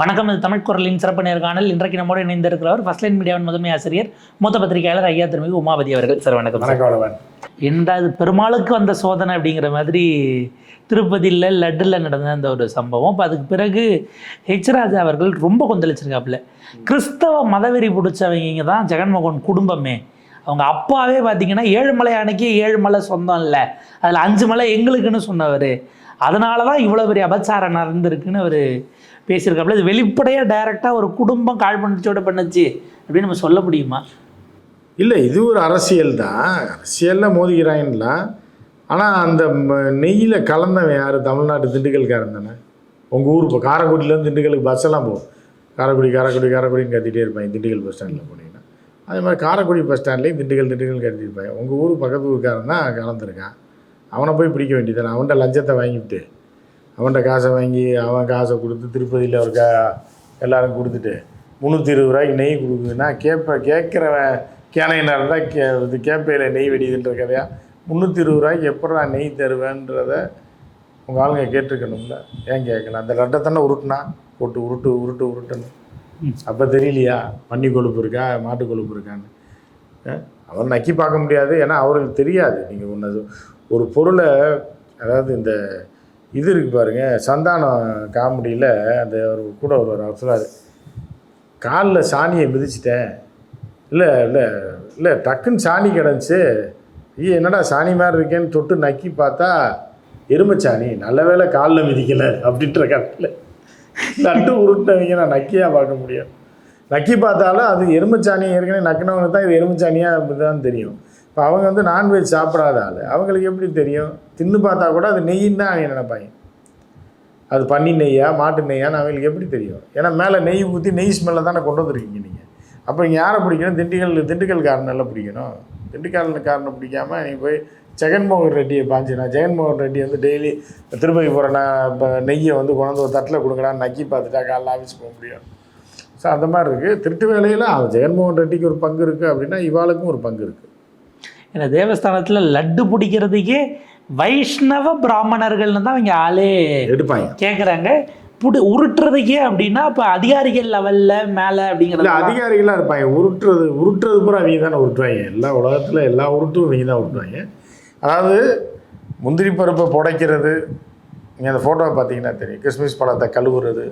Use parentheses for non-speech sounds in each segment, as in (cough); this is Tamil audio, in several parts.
வணக்கம் இது தமிழ் குரலின் சிறப்பு நேர்காணல். இன்றைக்கு நம்மோடு இணைந்திருக்கிறவர் ஃபர்ஸ்ட் லைன் மீடியாவின் முதன்மை ஆசிரியர் மூத்த பத்திரிகையாளர் ஐயா திருமிகு உமாபதி அவர்கள். சார் வணக்கம். வணக்கம் பெருமாளுக்கு வந்த சோதனை அப்படிங்கிற மாதிரி திருப்பதியில் லட்டில் நடந்த அந்த ஒரு சம்பவம். இப்போ அதுக்கு பிறகு ஹெச் ராஜா அவர்கள் ரொம்ப கொந்தளிச்சிருக்காப்புல. கிறிஸ்தவ மதவெறி பிடிச்சவங்க தான் ஜெகன்மோகன் குடும்பமே. அவங்க அப்பாவே பார்த்தீங்கன்னா ஏழுமலை அன்னைக்கு ஏழு மலை சொந்தம் இல்லை அதில் அஞ்சு மலை எங்களுக்குன்னு சொன்னவர். அதனால தான் இவ்வளோ பெரிய அபச்சாரம் நடந்திருக்குன்னு அவர் பேசியிருக்காப்புல. இது வெளிப்படையாக டைரெக்டாக ஒரு குடும்பம் காழ்ப்புணர்ச்சியோட பண்ணுச்சு அப்படின்னு நம்ம சொல்ல முடியுமா? இல்லை இது ஒரு அரசியல் தான். அரசியலில் மோதிக்கிறாங்கலாம் ஆனால் அந்த நெய்யில் கலந்தவன் யார்? தமிழ்நாட்டு திண்டுக்கல்காரன் தானே? உங்கள் ஊர் இப்போ காரைக்குடியிலேருந்து திண்டுக்கலுக்கு பஸ் எல்லாம் போகும். காரைக்குடி காரைக்குடி காரைக்குடின்னு கத்திட்டே இருப்பாங்க திண்டுக்கல் பஸ் ஸ்டாண்டில் போனீங்கன்னா. அதே மாதிரி காரைக்குடி பஸ் ஸ்டாண்ட்லேயும் திண்டுக்கல் திண்டுக்கல் கத்திட்டு இருப்பாங்க உங்கள் ஊர் பக்கத்து ஊருக்காரன் தான் கலந்துருக்கான். அவனை போய் பிடிக்க வேண்டியதானே அவன்கிட்ட லஞ்சத்தை வாங்கிவிட்டு அவன்கிட்ட காசை வாங்கி அவன் காசை கொடுத்து திருப்பதியில் ஒரு கா எல்லாரும் கொடுத்துட்டு முந்நூற்றி இருபது ரூபாய்க்கு நெய் கொடுக்குதுன்னா கேட்ப கேட்குறவன் கேனையனாக இருந்தால் கே இது கேப்பையில் நெய் வெடிதுன்ற கதையா? முந்நூற்றி இருபது ரூபாய்க்கு எப்படா நெய் தருவேன்றத உங்கள் ஆளுங்க கேட்டிருக்கணும்ல. ஏன் கேட்கல? அந்த ரெட்டை தானே உருட்டுனா? போட்டு உருட்டு உருட்டு உருட்டுன்னு. அப்போ தெரியலையா? பன்னி கொழுப்பு இருக்கா? மாட்டு கொழுப்பு இருக்கான்னு. அவர் நக்கி பார்க்க முடியாது ஏன்னா அவருக்கு தெரியாது. நீங்கள் ஒன்று ஒரு பொருளை அதாவது இந்த இது இருக்குது பாருங்க சந்தானம் காமெடியில் அந்த ஒரு கூட ஒரு அவர் காலில் சாணியை மிதிச்சிட்டேன். இல்லை இல்லை இல்லை டக்குன்னு சாணி கிடந்துச்சு. ஐயோ என்னடா சாணி மாதிரி இருக்கேன்னு தொட்டு நக்கி பார்த்தா எருமைச்சாணி நல்ல வேளை காலில் மிதிக்கலை. அப்படின்ற கட்டில் நட்டு உருட்டினவங்க நான் நக்கியாக பார்க்க முடியும் நக்கி பார்த்தாலும் அது எறும்புச்சாணி ஏற்கனவே நக்கினவங்க தான் இது எருமைச்சாணியாக தான் தெரியும். இப்போ அவங்க வந்து நான்வெஜ் சாப்பிடாத ஆள். அவங்களுக்கு எப்படி தெரியும்? தின்னு பார்த்தா கூட அது நெய்ன்னு தான் அவங்க நினைப்பாங்க. அது பன்னி நெய்யா மாட்டு நெய்யான்னு அவங்களுக்கு எப்படி தெரியும்? ஏன்னா மேலே நெய் ஊற்றி நெய் ஸ்மெல்லை தானே கொண்டு வந்துருக்கீங்க நீங்கள் அப்போ நீங்கள் யாரை பிடிக்கணும்? திண்டுக்கல் திண்டுக்கல்காரனெல்லாம் பிடிக்கணும். திண்டுக்கல்காரனை பிடிக்காம நீ போய் ஜெகன்மோகன் ரெட்டியை பாஞ்சினா ஜெகன்மோகன் ரெட்டி வந்து டெய்லி திருப்பதி போகிறேன்னா இப்போ நெய்யை வந்து கொண்டு ஒரு தட்டில் கொடுங்கடா நக்கி பார்த்துட்டா காலைல ஆஃபீஸ் போக முடியும். ஸோ அந்த மாதிரி இருக்குது திருட்டு வேலையில் ஜெகன்மோகன் ரெட்டிக்கு ஒரு பங்கு இருக்குது அப்படின்னா இவாளுக்கும் ஒரு பங்கு இருக்குது ஏன்னா தேவஸ்தானத்தில் லட்டு பிடிக்கிறதுக்கே வைஷ்ணவ பிராமணர்கள்னு தான் அவங்க ஆளே எடுப்பாங்க. கேட்குறாங்க புடி உருட்டுறதுக்கே அப்படின்னா இப்போ அதிகாரிகள் லெவலில் மேலே அப்படிங்கிறது அதிகாரிகளாக இருப்பாங்க. உருட்டுறது உருட்டுறது பூரா அவங்க தானே உருட்டுவாங்க. எல்லா உலகத்தில் எல்லா உருட்டும் இவங்க தான் உருட்டுவாங்க. அதாவது முந்திரி பருப்பை புடைக்கிறது நீங்கள் அந்த ஃபோட்டோவை பார்த்தீங்கன்னா தெரியும். கிறிஸ்மஸ் பழத்தை கழுவுறது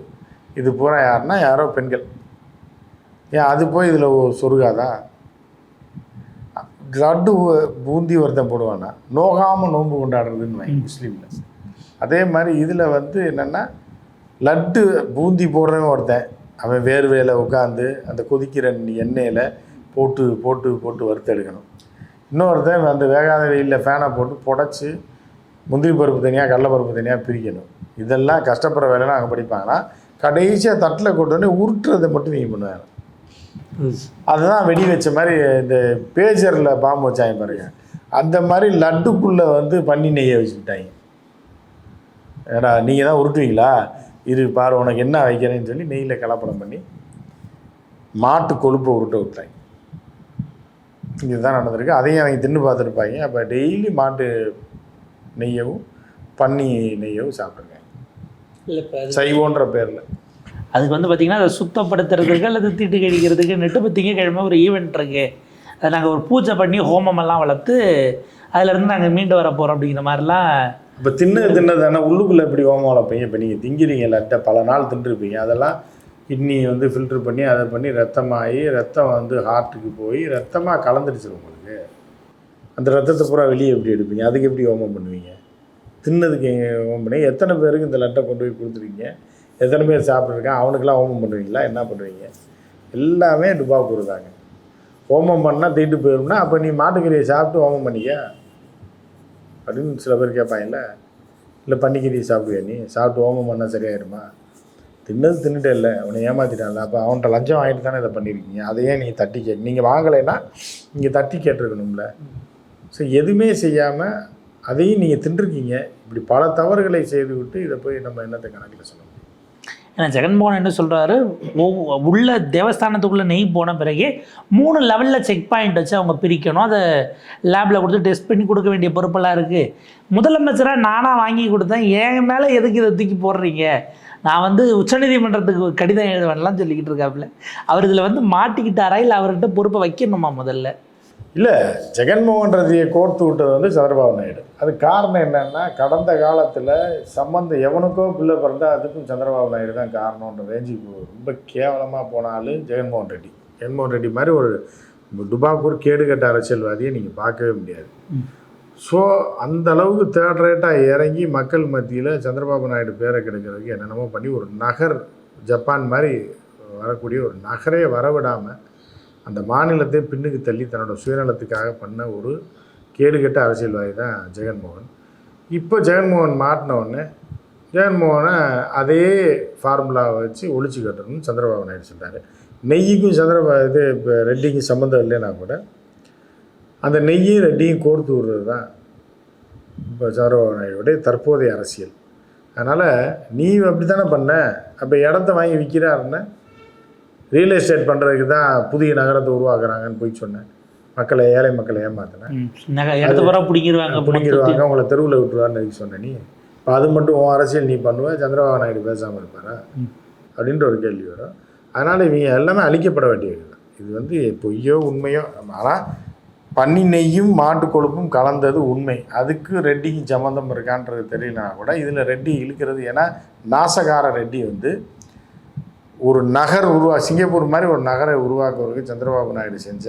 இது பூரா யாருன்னா யாரோ பெண்கள். ஏன் அது போய் இதில் சொருகாதா? லட்டு பூந்தி ஒருத்தன் போடுவானா? நோகாமல் நோன்பு கொண்டாடுறதுன்னு முஸ்லீமில். அதே மாதிரி இதில் வந்து என்னென்னா லட்டு பூந்தி போடுறவன் ஒருத்தன். அவன் வேர்வையில் உட்காந்து அந்த கொதிக்கிற எண்ணெயில் போட்டு போட்டு போட்டு வறுத்து எடுக்கணும். இன்னொருத்தன் அந்த வேகாத வெயிலில் ஃபேனை போட்டு புடச்சி முந்திரி பருப்பு தனியாக கடலை பருப்பு தனியாக பிரிக்கணும். இதெல்லாம் கஷ்டப்படுற வேலைலாம் அங்கே படிப்பாங்கன்னா கடைசியாக தட்டில் கொண்டு வந்து உருட்டுறதை மட்டும் நீங்கள் பண்ணுவாங்க அதுதான் வெடி வச்ச மாதிரி இந்த பேஜரில் பாம்பு வச்சாங்க பாருங்க. அந்த மாதிரி லட்டுக்குள்ளே வந்து பன்னி நெய்யை வச்சுக்கிட்டாங்க. ஏடா நீங்கள் தான் உருட்டுவீங்களா? இரு பாரு உனக்கு என்ன வைக்கிறேன்னு சொல்லி நெய்யில் கலப்படம் பண்ணி மாட்டு கொழுப்பை உருட்ட விட்டாங்க. இதுதான் நடந்திருக்கு. அதையும் அவங்க தின்னு பார்த்துருப்பாங்க. அப்போ டெய்லி மாட்டு நெய்யவும் பன்னி நெய்யவும் சாப்பிட்ருக்காங்க சைவோன்ற பேரில். அதுக்கு வந்து பார்த்திங்கன்னா அதை சுத்தப்படுத்துறதுக்கு அல்லது தீட்டு கழிக்கிறதுக்கு நெட்டு திங்கக்கிழமை ஒரு ஈவெண்ட் இருக்குது அதை நாங்கள் ஒரு பூஜை பண்ணி ஹோமமெல்லாம் வளர்த்து அதுலேருந்து நாங்கள் மீண்டு வர போகிறோம் அப்படிங்கிற மாதிரிலாம் இப்போ தின்னு தின்னதானே உள்ளுக்குள்ளே எப்படி ஹோமம் வளர்ப்பீங்க? இப்போ நீங்கள் திங்கிறீங்க லட்டை பல நாள் தின்றுருப்பீங்க. அதெல்லாம் கிட்னி வந்து ஃபில்டர் பண்ணி அதை பண்ணி ரத்தமாகி ரத்தம் வந்து ஹார்ட்டுக்கு போய் ரத்தமாக கலந்துருச்சு உங்களுக்கு. அந்த ரத்தத்தை பூரா வெளியே எப்படி எடுப்பீங்க? அதுக்கு எப்படி ஹோமம் பண்ணுவீங்க? தின்னதுக்கு ஹோமம் பண்ணி எத்தனை பேருக்கு இந்த லட்டை கொண்டு போய் கொடுத்துருக்கீங்க? எத்தனை பேர் சாப்பிட்ருக்கேன் அவனுக்கெல்லாம் ஹோமம் பண்ணுவீங்களா? என்ன பண்ணுவீங்க? எல்லாமே டுபா கொடுத்தாங்க ஹோமம் பண்ணால் தீட்டு போயிடும்னா அப்போ நீ மாட்டுக்கறியை சாப்பிட்டு ஹோமம் பண்ணிக்க அப்படின்னு சில பேர் கேட்பாங்கல்ல. இல்லை பண்ணிக்கிறியை சாப்பிடுவியா நீ? சாப்பிட்டு ஹோமம் பண்ணால் சரியாயிருமா? தின்னது தின்னுட்டே இல்லை. அவனை ஏமாத்திட்டான்ல. அப்போ அவன்கிட்ட லஞ்சம் வாங்கிட்டு தானே இதை பண்ணியிருக்கீங்க? அதையே நீங்கள் தட்டி கேட்டு நீங்கள் வாங்கலைன்னா நீங்கள் தட்டி கேட்டிருக்கணும்ல. ஸோ எதுவுமே செய்யாமல் அதையும் நீங்கள் தின்றுருக்கீங்க. இப்படி பல தவறுகளை செய்து விட்டு இதை போய் நம்ம என்னத்தை கணக்கில் சொல்லணும்? ஏன்னா ஜெகன்மோகன் என்ன சொல்கிறாரு உள்ள தேவஸ்தானத்துக்குள்ளே நெய் போன பிறகு மூணு லெவலில் செக் பாயிண்ட் வச்சு அவங்க பிரிக்கணும். அதை லேபில் கொடுத்து டெஸ்ட் பண்ணி கொடுக்க வேண்டிய பொறுப்பெல்லாம் இருக்குது முதலமைச்சராக நானாக வாங்கி கொடுத்தேன். என் மேலே எதுக்கு இதை தூக்கி போடுறீங்க? நான் வந்து உச்சநீதிமன்றத்துக்கு கடிதம் எழுதுவேன்லாம் சொல்லிக்கிட்டு இருக்காப்புல. அவர் இதில் வந்து மாட்டிக்கிட்டாரா? இல்லை அவர்கிட்ட பொறுப்பை வைக்கணுமா முதல்ல? இல்லை ஜெகன்மோகன் ரெட்டியை கோர்த்து விட்டது வந்து சந்திரபாபு நாயுடு. அது காரணம் என்னன்னா கடந்த காலத்தில் சம்பந்தம் எவனுக்கோ பிள்ளை பிறந்தா அதுக்கும் சந்திரபாபு நாயுடு தான் காரணம்ன்ற ரேஞ்சுக்கு ரொம்ப கேவலமாக போனாலும் ஜெகன்மோகன் ரெட்டி. ஜெகன்மோகன் ரெட்டி மாதிரி ஒரு டுபாக்கூர் கேடுகட்ட அரசியல்வாதியை நீங்கள் பார்க்கவே முடியாது. ஸோ அந்த அளவுக்கு தேர்ட் ரேட்டாக இறங்கி மக்கள் மத்தியில் சந்திரபாபு நாயுடு பேரை கிடைக்கிறதுக்கு என்னென்னமோ பண்ணி ஒரு நகர் ஜப்பான் மாதிரி வரக்கூடிய ஒரு நகரே வரவிடாமல் அந்த மாநிலத்தை பின்னுக்கு தள்ளி தன்னோட சுயநலத்துக்காக பண்ண ஒரு கேடுகெட்ட அரசியல்வாதி தான் ஜெகன்மோகன். இப்போ ஜெகன்மோகன் மாட்டினவுடனே ஜெகன்மோகனை அதே ஃபார்முலாவை வச்சு ஒழிச்சு கட்டணும்னு சந்திரபாபு நாயுடு சொல்கிறாரு நெய்யுக்கும் சந்திரபா இது இப்போ ரெட்டிக்கும் சம்மந்தம் இல்லைன்னா கூட அந்த நெய்யும் ரெட்டியும் கோர்த்து விடுறது தான் இப்போ சந்திரபாபு நாயுடைய தற்போதைய அரசியல். அதனால் நீ அப்படி தானே பண்ண? அப்போ இடத்த வாங்கி விற்கிறாருன்னா ரியல் எஸ்டேட் பண்ணுறதுக்கு தான் புதிய நகரத்தை உருவாக்குறாங்கன்னு போய் சொன்னேன். மக்களை ஏழை மக்களை ஏமாத்தினேன் பிடிங்கிருவாங்க பிடிங்கிடுவாங்க உங்களை தெருவில் விட்டுருவான்னு எதுக்கு சொன்ன நீ? இப்போ அது மட்டும் உன் அரசியல் நீ பண்ணுவ சந்திரபாபு நாயுடு பேசாமல் இருப்பாரா. அப்படின்ற ஒரு கேள்வி வரும். அதனால் இவங்க எல்லாமே அழிக்கப்பட வேண்டியது தான். இது வந்து பொய்யோ உண்மையோ ஆனால் பன்னி நெய்யும் மாட்டு கொழுப்பும் கலந்தது உண்மை. அதுக்கு ரெட்டிக்கு சம்மந்தம் இருக்கான்றது தெரியலனா கூட இதில் ரெட்டி இழுக்கிறது ஏன்னா நாசகார ரெட்டி வந்து ஒரு நகர் உருவா சிங்கப்பூர் மாதிரி ஒரு நகரை உருவாக்குவதற்கு சந்திரபாபு நாயுடு செஞ்ச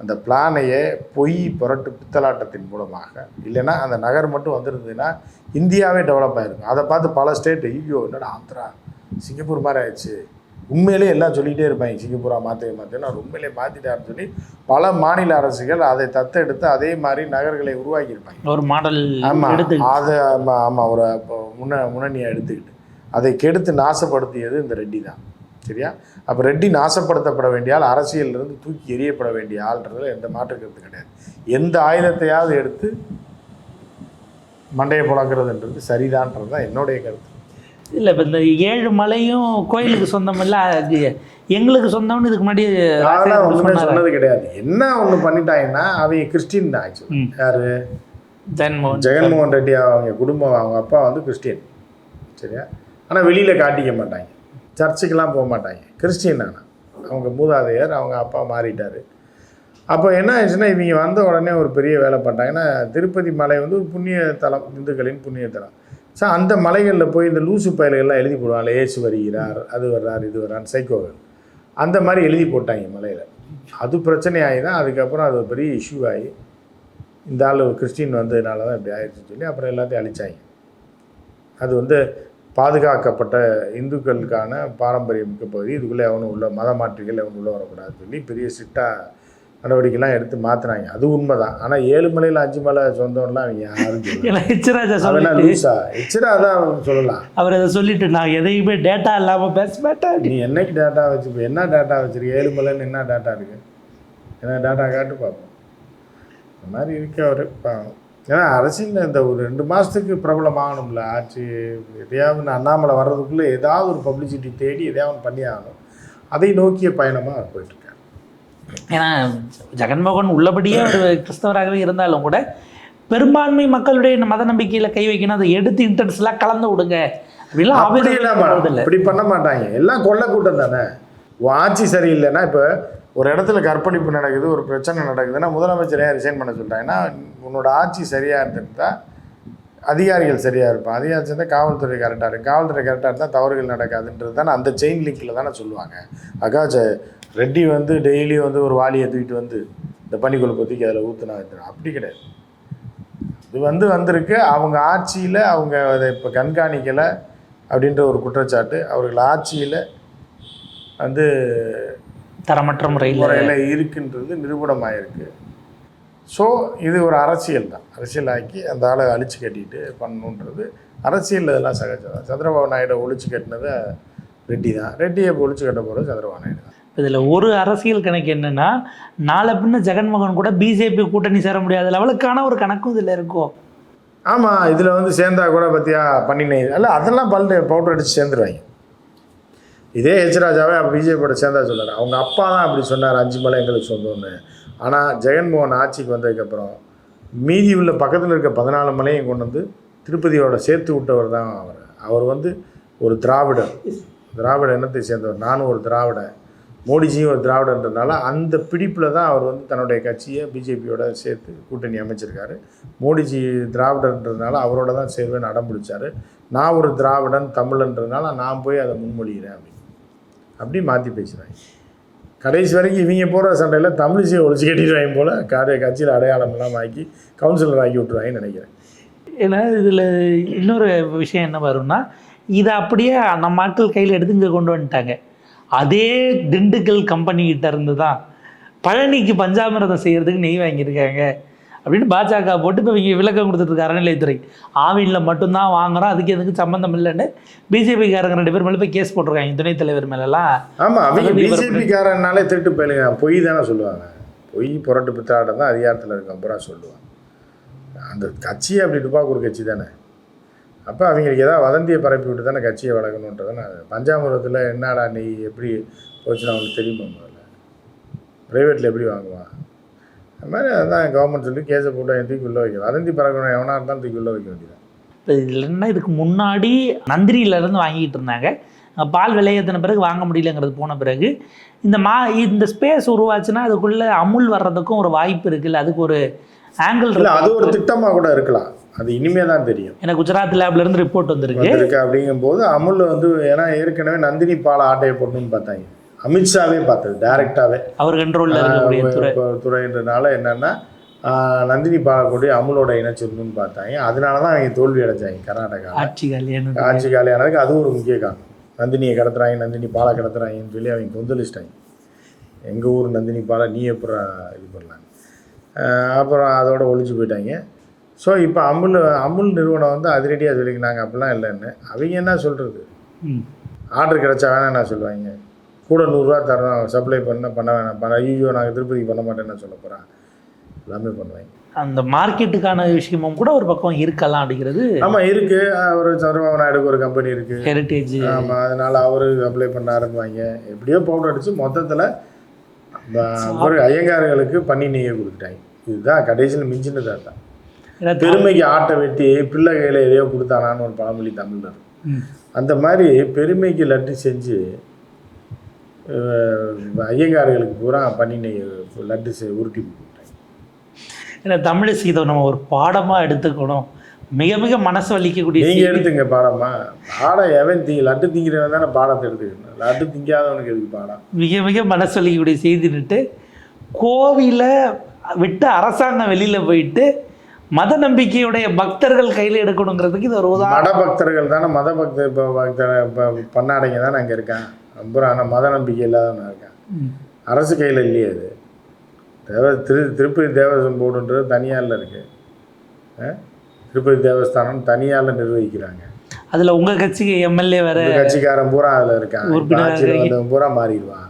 அந்த பிளானையே பொய் புரட்டு பித்தலாட்டத்தின் மூலமாக இல்லைன்னா அந்த நகர் மட்டும் வந்திருந்ததுன்னா இந்தியாவே டெவலப் ஆகிருக்கும் அதை பார்த்து பல ஸ்டேட் ஐயோ என்னடா ஆந்திரா? சிங்கப்பூர் மாதிரி ஆயிடுச்சு. உண்மையிலே எல்லாம் சொல்லிகிட்டே இருப்பாங்க சிங்கப்பூரா மாற்றவே மாற்றேன்னு அவர் உண்மையிலே மாற்றிட்டாருன்னு சொல்லி பல மாநில அரசுகள் அதை தத்தெடுத்து அதே மாதிரி நகர்களை உருவாக்கியிருப்பாங்க. ஒரு மாடல் ஆமாம் அதை ஆமாம் ஆமாம் ஒரு முன்ன முன்னணியை எடுத்துக்கிட்டு. அதை கெடுத்து நாசப்படுத்தியது இந்த ரெட்டி தான். சரியா? அப்போ ரெட்டி நாசப்படுத்தப்பட வேண்டிய ஆள் அரசியலிருந்து தூக்கி எறியப்பட வேண்டிய ஆள்ன்றதுல எந்த மாற்று கருத்து கிடையாது. எந்த ஆயுதத்தையாவது எடுத்து மண்டையை புழக்கிறதுன்றது சரிதான்றது தான் என்னுடைய கருத்து. இல்லை இப்போ இந்த ஏழு மலையும் கோயிலுக்கு சொந்தம் இல்லை எங்களுக்கு சொந்தம்னு இதுக்கு முன்னாடி ஒன்றுமே? சொன்னது கிடையாது. என்ன ஒன்று பண்ணிட்டாங்கன்னா அவங்க கிறிஸ்டின் தான் ஆக்சுவலி. யாரு? ஜெகன்மோகன். ஜெகன்மோகன் ரெட்டி அவங்க குடும்பம் அவங்க அப்பா வந்து கிறிஸ்டின். சரியா? ஆனால் வெளியில் காட்டிக்க மாட்டாங்க. சர்ச்சுக்கெலாம் போக மாட்டாங்க. கிறிஸ்டின் ஆனால் அவங்க மூதாதையர் அவங்க அப்பா மாறிட்டார். அப்போ என்ன ஆயிடுச்சுன்னா இவங்க வந்த உடனே ஒரு பெரிய வேலை பண்ணிட்டாங்கன்னா திருப்பதி மலை வந்து ஒரு புண்ணிய தலம் இந்துக்களின் புண்ணிய தலம். ஸோ அந்த மலைகளில் போய் இந்த லூசு பயல்கள்லாம் எழுதி போடுவாங்க. ஏசு வருகிறார் அது வர்றார் இது வர்றார் சைக்கோகள் அந்த மாதிரி எழுதி போட்டாங்க மலையில். அது பிரச்சனையாகி தான் அதுக்கப்புறம் அது ஒரு பெரிய இஷ்யூ ஆகி இந்த ஆள் கிறிஸ்டின் வந்ததுனால தான் இப்படி ஆயிடுச்சுன்னு சொல்லி அப்புறம் எல்லாத்தையும் அழிச்சாங்க. அது வந்து பாதுகாக்கப்பட்ட இந்துக்களுக்கான பாரம்பரியமிக்க பகுதி. இதுக்குள்ளே எவனும் உள்ள மத மாற்றிகள் எவனும் உள்ள வரக்கூடாதுன்னு சொல்லி பெரிய ஸ்ட்ரிக்டாக நடவடிக்கைலாம் எடுத்து மாற்றினாங்க அது உண்மை தான் ஆனால் ஏழு மலையில் அஞ்சு மலை சொந்தம்லாம் அவங்க யாரும் சொல்லல. (laughs) ஏன்னா ஹெச்ராஜா அதெல்லாம் சொல்லிட்டு லூஸா எச்சரா தான் சொல்லலாம். அவர் அதை சொல்லிட்டு நான் எதையுமே டேட்டா இல்லாமல் பேச மாட்டேன். நீ என்னைக்கு டேட்டா வச்சுப்ப என்ன டேட்டா வச்சிருக்க? ஏழு மலைன்னு என்ன டேட்டா இருக்கு? என்ன டேட்டா காட்டு பார்ப்போம் இந்த மாதிரி இருக்கு அவர். ஏன்னா அரசியல் இந்த ஒரு ரெண்டு மாதத்துக்கு பிரபலம் ஆகணும்ல ஆட்சி எதையாவது அண்ணாமலை வர்றதுக்குள்ளே ஏதாவது ஒரு பப்ளிசிட்டி தேடி எதையாவது பண்ணி ஆகணும். அதை நோக்கிய பயணமாக போயிட்டுருக்காரு. ஏன்னா ஜெகன்மோகன் உள்ளபடியே ஒரு கிறிஸ்தவராகவே இருந்தாலும் கூட பெரும்பான்மை மக்களுடைய மத நம்பிக்கையில கை வைக்கணும் அதை எடுத்து இன்டர்னஸ்லாம் கலந்து விடுங்க. அப்படிலாம். அப்படி பண்ண மாட்டாங்க. எல்லாம் கொள்ள கூட்டம் தானே. ஆட்சி சரியில்லைன்னா இப்போ ஒரு இடத்துல கற்பழிப்பு நடக்குது ஒரு பிரச்சனை நடக்குதுன்னா முதலமைச்சர் ஏன் ரிசைன் பண்ண சொல்லிட்டாங்கன்னா உன்னோட ஆட்சி சரியாக இருந்திருந்தா அதிகாரிகள் சரியாக இருப்பான் அதிகாரி சேர்ந்தால் காவல்துறை கரெக்டாக இருக்கும். காவல்துறை கரெக்டாக இருந்தால் தவறுகள் நடக்காதுன்றது தானே அந்த செயின் லிங்கில் தானே சொல்லுவாங்க. அக்கா ரெட்டி வந்து டெய்லி வந்து ஒரு வாளியை தூக்கிட்டு வந்து இந்த பனிக்குழப்பை தூக்கி அதில் ஊற்றுனா அப்படி கிடையாது. இது வந்து வந்திருக்கு. அவங்க ஆட்சியில் அவங்க அதை இப்போ கண்காணிக்கலை அப்படின்ற ஒரு குற்றச்சாட்டு. அவர்கள் ஆட்சியில் வந்து தரமற்ற முறையில் முறையில் இருக்குன்றது நிரூபணமாயிருக்கு. ஸோ இது ஒரு அரசியல் தான். அரசியல் ஆக்கி அந்த ஆளை அழிச்சு கட்டிட்டு பண்ணணுன்றது. அரசியல் இதெல்லாம் சகஜம் தான். சந்திரபாபு நாயுடு ஒழிச்சு கட்டினது ரெட்டி தான். ரெட்டியை ஒழிச்சு கட்ட போகிறது சந்திரபாபு நாயுடு தான். இதில் ஒரு அரசியல் கணக்கு என்னன்னா நாளை பின்ன ஜெகன்மோகன் கூட பிஜேபி கூட்டணி சேர முடியாத லெவலுக்கான ஒரு கணக்கும் இதில் இருக்கும் ஆமாம் இதில் வந்து சேர்ந்தா கூட பற்றியா பண்ணினே. அல்ல அதெல்லாம் பல்ல பவுடர் அடித்து சேர்ந்துருவாங்க. இதே ஹெச் ராஜாவே பிஜேபியோட சேர்ந்தா சொல்கிறார் அவங்க அப்பா தான் அப்படி சொன்னார் அஞ்சு மலை எங்களுக்கு சொந்தம்னு ஆனால் ஜெகன்மோகன் ஆட்சிக்கு வந்ததுக்கப்புறம் மீதி உள்ள பக்கத்தில் இருக்க பதினாலு மலையும் கொண்டு வந்து திருப்பதியோட சேர்த்து விட்டவர் தான் அவர். அவர் வந்து ஒரு திராவிடர். திராவிட இனத்தை சேர்ந்தவர். நானும் ஒரு திராவிடன். மோடிஜியும் ஒரு திராவிடன்றதுனால அந்த பிடிப்பில் தான் அவர் வந்து தன்னுடைய கட்சியை பிஜேபியோட சேர்த்து கூட்டணி அமைச்சிருக்காரு. மோடிஜி திராவிடன்றதுனால அவரோட தான் சேர்வேன்னு அடம் பிடிச்சார். நான் ஒரு திராவிடன் தமிழன்றதுனால நான் போய் அதை முன்மொழிகிறேன் அப்படின்னு. அப்படி மாற்றி பேசுகிறாங்க கடைசி வரைக்கும் இவங்க போகிற சண்டையில் தமிழிசையை ஒழிச்சு கட்டிடுவாங்க போல் காரிய கட்சியில் அடையாளம்லாம் ஆக்கி கவுன்சிலர் ஆக்கி விட்டுருவாங்கன்னு நினைக்கிறேன். ஏன்னா இதில் இன்னொரு விஷயம் என்ன வரும்னா இதை அப்படியே நம்ம ஆட்கள் கையில் எடுத்து இங்கே கொண்டு வந்துட்டாங்க. அதே திண்டுக்கல் கம்பெனிகிட்ட இருந்து தான் பழனிக்கு பஞ்சாமிரதம் செய்கிறதுக்கு நெய் வாங்கியிருக்காங்க. அப்படின்னு பாஜக போட்டு இப்போ இவங்க விளக்கம் கொடுத்துட்டு அறநிலையத்துறை. ஆவினில் மட்டும்தான் வாங்குறோம் அதுக்கு எதுக்கு சம்மந்தம் இல்லைன்னு பிஜேபிக்காரங்க ரெண்டு பேர் மேலே போய் கேஸ் போட்டிருக்காங்க துணைத் தலைவர் மேலெல்லாம். ஆமாம் அவங்க பிஜேபிக்காரனாலே திருட்டு போயிலுங்க பொய் தானே சொல்லுவாங்க. பொய் புரட்டு பித்தாட்டம் தான் அதிகாரத்தில் இருக்க அப்புறம் சொல்லுவாங்க. அந்த கட்சியே அப்படி டுபாக்கூர் கட்சி தானே. அப்போ அவங்களுக்கு ஏதாவது வதந்தியை பரப்பி விட்டு தானே கட்சியை வளர்க்கணுன்றதை நான் பஞ்சாமிரத்தில் என்னடா நீ எப்படி போச்சுன்னு அவனுக்கு தெரியுமா முதல்ல? ப்ரைவேட்டில் எப்படி வாங்குவான்? அது மாதிரி அதான் கவர்மெண்ட் சொல்லி கேஸை போட்டு தூக்கி உள்ள வைக்க வதந்தி பறக்கணும். எவனாக இருந்தாலும் தூக்கி உள்ள வைக்க வேண்டியது இப்போ இதில் என்ன இதுக்கு முன்னாடி நந்திரியிலேருந்து வாங்கிட்டு இருந்தாங்க. பால் விலையேற்றின பிறகு வாங்க முடியலங்கிறது போன பிறகு இந்த மா இந்த ஸ்பேஸ் உருவாச்சுன்னா அதுக்குள்ளே அமுல் வர்றதுக்கும் ஒரு வாய்ப்பு இருக்குல்ல. அதுக்கு ஒரு ஆங்கிள் இல்லை அது இருக்கு. ஒரு திட்டமாக கூட இருக்கலாம். அது இனிமே தான் தெரியும். ஏன்னா குஜராத் லேப்ல இருந்து ரிப்போர்ட் வந்திருக்கு. வந்திருக்கு அப்படிங்கும்போது அமுல் வந்து ஏன்னா ஏற்கனவே நந்தினி பாலை ஆட்டையை போடணும்னு பார்த்தாங்க. அமித்ஷாவே பார்த்தது டைரெக்டாகவே அவர் கண்ட்ரோலில் இருக்கக்கூடிய துறைன்றனால என்னன்னா நந்தினி பாலை கொண்டு அமுலோட இணைச்சிடணும்னு பார்த்தாங்க. அதனால தான் அவங்க தோல்வி அடைஞ்சாங்க கர்நாடகா. ஆட்சி ஆட்சி காலியானதுக்கு அதுவும் ஒரு முக்கிய காரணம். நந்தினியை கடத்துறாங்க நந்தினி பாலை கடத்துறாங்கன்னு சொல்லி அவங்க கொந்தளிச்சிட்டாங்க. எங்கள் ஊர் நந்தினி பாலை நீ அப்புறம் இது பண்ணலாங்க அப்புறம் அதோட ஒழிச்சு போயிட்டாங்க. ஸோ இப்போ அமுல் அமுல் நிறுவனம் வந்து அதிரடியாக சொல்லிக்கினாங்க அப்படிலாம் இல்லைன்னு. அவங்க என்ன சொல்கிறது. ஆர்டர் கிடைச்சா வேணாம் என்ன சொல்லுவாங்க. கூட நூறுரூவா தரணும் சப்ளை பண்ண பண்ண வேணாம். பண்ண ஐயோ நாங்கள் திருப்பதிக்கு பண்ண மாட்டேன்னு சொல்ல போகிறேன் எல்லாமே பண்ணுவாங்க அந்த மார்க்கெட்டுக்கான விஷயமும் கூட ஒரு பக்கம் இருக்கலாம் அப்படிங்கிறது ஆமாம் இருக்குது ஒரு சந்திரபாபு நாயுடுக்கு ஒரு கம்பெனி இருக்குது ஹெரிட்டேஜ் ஆமாம் அதனால் அவரு அப்ளை பண்ண ஆரம்பிவாங்க எப்படியோ பவுடர் அடித்து மொத்தத்தில் ஒரு ஐயங்காரங்களுக்கு பண்ணி நெய்யை கொடுத்துட்டாங்க இதுதான் கடைசியில் மிஞ்சினது அதுதான். பெருமைக்கு ஆட்டை வெட்டி பிள்ளை கையில் எதையோ கொடுத்தானான்னு ஒரு பழமொழி இருக்கு அந்த மாதிரி பெருமைக்கு லட்டு செஞ்சு அஹ், ஐயங்காரர்களுக்கு பூரா பண்ணி நெய் லட்டு செ- உருட்டி கொடுத்தாங்க ஏன்னா தமிழிசை இதை நம்ம ஒரு பாடமாக எடுத்துக்கணும். மிக மிக மனசு வலிக்கக்கூடிய நீங்கள். எடுத்துங்க பாடமா. பாடம் எவன் தீ லட்டு திங்கிறவன் தானே பாடத்தை எடுத்துக்கணும். லட்டு திங்காதவனுக்கு எதுக்கு பாடம்? மிக மிக மனசு வலிக்கக்கூடிய செய்தின்னுட்டு கோவிலை விட்டு அரசாங்கம் வெளியில் போயிட்டு மத நம்பிக்கையுடைய பக்தர்கள் கையில் எடுக்கணுங்கிறதுக்கு இது ஒரு உதாரணம். மத பக்தர்கள் தானே மத பக்தர் பக்தர் பண்ணாடைங்க தானே அங்கே இருக்கான் அப்புறம் ஆனால் மத நம்பிக்கை இல்லாதவனா இருக்கான். அரசு கையில் இல்லையே அது. தேவ திரு திருப்பதி தேவஸ்தானம் போர்டுன்றது தனியாரில் இருக்கு. ஆ? திருப்பதி தேவஸ்தானம் தனியாரில் நிர்வகிக்கிறாங்க. அதில் உங்கள் கட்சிக்கு எம்எல்ஏ வேற கட்சிக்காரன் பூரா அதில் இருக்கான். ஆட்சியில். வந்தவன் பூரா மாறிடுவான்.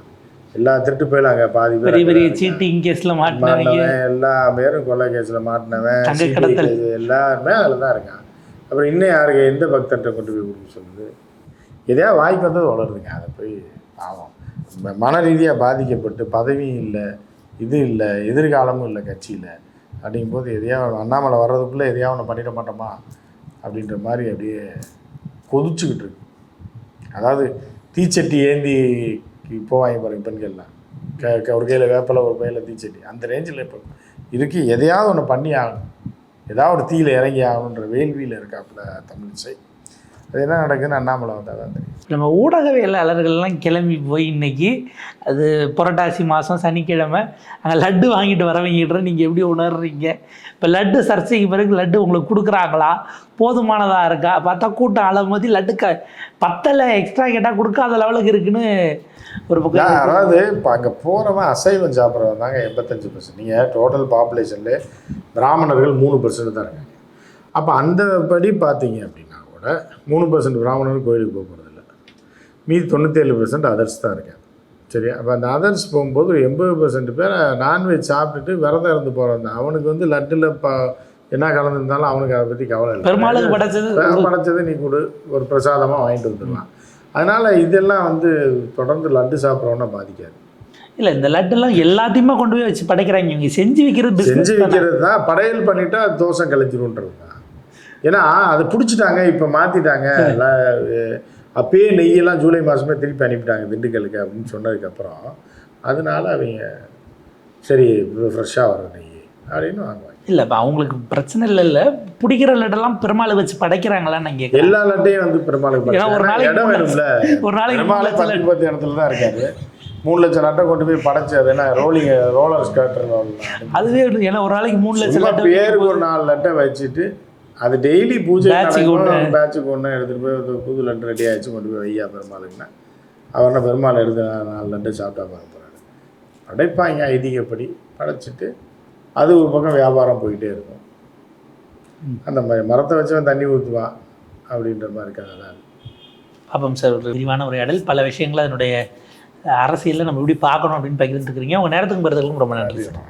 எல்லா திருட்டு போயிலாங்க பாதி பேர் பெரிய பெரிய. சீட்டிங் கேஸில் மாட்டினவங்க. எல்லா பேரும் கொலை கேஸில் மாட்டினவன் எல்லாருமே அதில் தான் இருக்கான். அப்புறம் இன்னும் யாருக்கு எந்த பக்தர்கிட்ட கொண்டு போய் கொடுக்க சொல்லுது எதையா வாய்க்கு வந்தது வளருதுங்க. அதை போய் பாவம். மன ரீதியாக பாதிக்கப்பட்டு பதவியும் இல்லை இது இல்லை எதிர்காலமும் இல்லை கட்சியில் அப்படிங்கும்போது எதையா அண்ணாமலை வர்றதுக்குள்ளே எதையா ஒன்று பண்ணிட மாட்டோமா? அப்படின்ற மாதிரி அப்படியே கொதிச்சுக்கிட்டு இருக்கு. அதாவது தீச்சட்டி ஏந்தி போவாங்க பாருங்க பெண்கள்லாம். க க- ஒரு கையில் வேப்பலை ஒரு கையில் தீச்சட்டி. அந்த ரேஞ்சில் இப்போ இருக்கு. எதையாவது ஒன்று பண்ணி ஆகணும். ஏதாவது ஒரு தீயில இறங்கி ஆகணுன்ற வேள்வியில் இருக்காப்புல தமிழிசை. அது என்ன நடக்குதுன்னு அண்ணாமலை வந்தால் தான் தெரியும் நம்ம ஊடகவியலாளர்கள்லாம் கிளம்பி போய் இன்னைக்கு அது புரட்டாசி மாதம் சனிக்கிழமை அங்கே லட்டு வாங்கிட்டு வரவங்கிட்ட நீங்கள் எப்படி உணர்றீங்க? இப்போ லட்டு சர்ச்சைக்கு பிறகு லட்டு உங்களுக்கு கொடுக்குறாங்களா? போதுமானதாக இருக்கா? பார்த்தா கூட்டம் அலமோதி லட்டு க பத்தலை எக்ஸ்ட்ரா கேட்டால் கொடுக்காத லெவலுக்கு இருக்குன்னு ஒரு பக்கம் அதாவது இப்போ அங்கே போகிறவன் அசைவம் சாப்பிட்றவன் தாங்க எண்பத்தஞ்சு பர்சன்ட் நீங்கள் டோட்டல் பாப்புலேஷன்லேயே பிராமணர்கள் மூணு பர்சன்ட் தான் இருக்காங்க. அப்போ அந்த படி பார்த்தீங்க அப்படின்னா கூட மூணு பர்சன்ட் பிராமணர்கள் கோயிலுக்கு போக போகிறதில்ல மீதி தொண்ணூற்றேழு பர்சன்ட் அதர்ஸ் தான் இருக்காங்க சரியா? அப்போ அந்த அதர்ஸ் போகும்போது ஒரு எண்பது பர்சன்ட் பேர் நான்வெஜ் சாப்பிட்டுட்டு விரதம் இருந்து தான். அவனுக்கு வந்து லட்டில் ப என்ன கலந்துருந்தாலும் அவனுக்கு அதை பற்றி கவலை இல்லை. பெருமாளுக்கு படைச்சது நீ கொடு ஒரு பிரசாதமாக வாங்கிட்டு வந்துடலாம். அதனால் இதெல்லாம் வந்து தொடர்ந்து லட்டு சாப்பிட்றவன பாதிக்காது. இல்லை இந்த லட்டுலாம் எல்லாத்தையுமே கொண்டு போய் வச்சு படைக்கிறாங்க. இவங்க செஞ்சு வைக்கிறது செஞ்சு வைக்கிறது தான். படையல் பண்ணிட்டா தோசை கழிச்சிருன்றது தான் ஏன்னா அதை பிடிச்சிட்டாங்க இப்போ மாற்றிட்டாங்க அப்பயே நெய்யெல்லாம் ஜூலை மாதமே திருப்பி அனுப்பிட்டாங்க திண்டுக்கலுக்கு அப்படின்னு சொன்னதுக்கப்புறம். அதனால அவங்க சரி ஃப்ரெஷ்ஷாக வர நெய் அப்படின்னு வாங்குவாங்க. இல்லை இப்போ அவங்களுக்கு பிரச்சனை இல்லை இல்லை. பிடிக்கிற லட்டெல்லாம் பெருமாளை வச்சு படைக்கிறாங்களான்னு நான் கேட்குறேன் எல்லா லட்டையும் வந்து பெருமாளுக்கு ஏன்னா ஒரு. நாளைக்கு இடம் வேணும்ல. ஒரு நாளைக்கு பெருமாளை பத்து பத்து இடத்துல தான் இருக்காரு. மூணு லட்சம் லட்டை கொண்டு போய் படைச்சு அது என்ன ரோலிங் ரோலர் ஸ்கேட்டர் அதுவே ஏன்னா ஒரு நாளைக்கு மூணு லட்சம் லட்டு பேருக்கு ஒரு நாலு லட்டை வச்சுட்டு அது டெய்லி பூஜை Batch-க்கு ஒண்ணு. பேட்சுக்கு ஒன்று எடுத்துகிட்டு போய் புது லட்டு ரெடி ஆயிடுச்சு கொண்டு போய் வையா பெருமாளுக்குன்னா. அவர் என்ன பெருமாள் எடுத்து நாலு லட்டை சாப்பிட்டா பார்க்க போகிறாரு படைப்பாங்க ஐதீகப்படி. படைச்சிட்டு அது ஒரு பக்கம் வியாபாரம் போயிட்டே இருக்கும். அந்த மாதிரி மரத்தை வச்சவன் தண்ணி ஊற்றுவான் அப்படின்ற மாதிரி கதை தான் பாப்போம் சார் ஒரு விரிவான உரையாடல். பல விஷயங்களை அதனுடைய அரசியலில் நம்ம எப்படி பார்க்கணும் அப்படின்னு பகிர்ந்துருக்கிறீங்க உங்கள் நேரத்துக்கு பிறகு ரொம்ப நன்றி. சார்.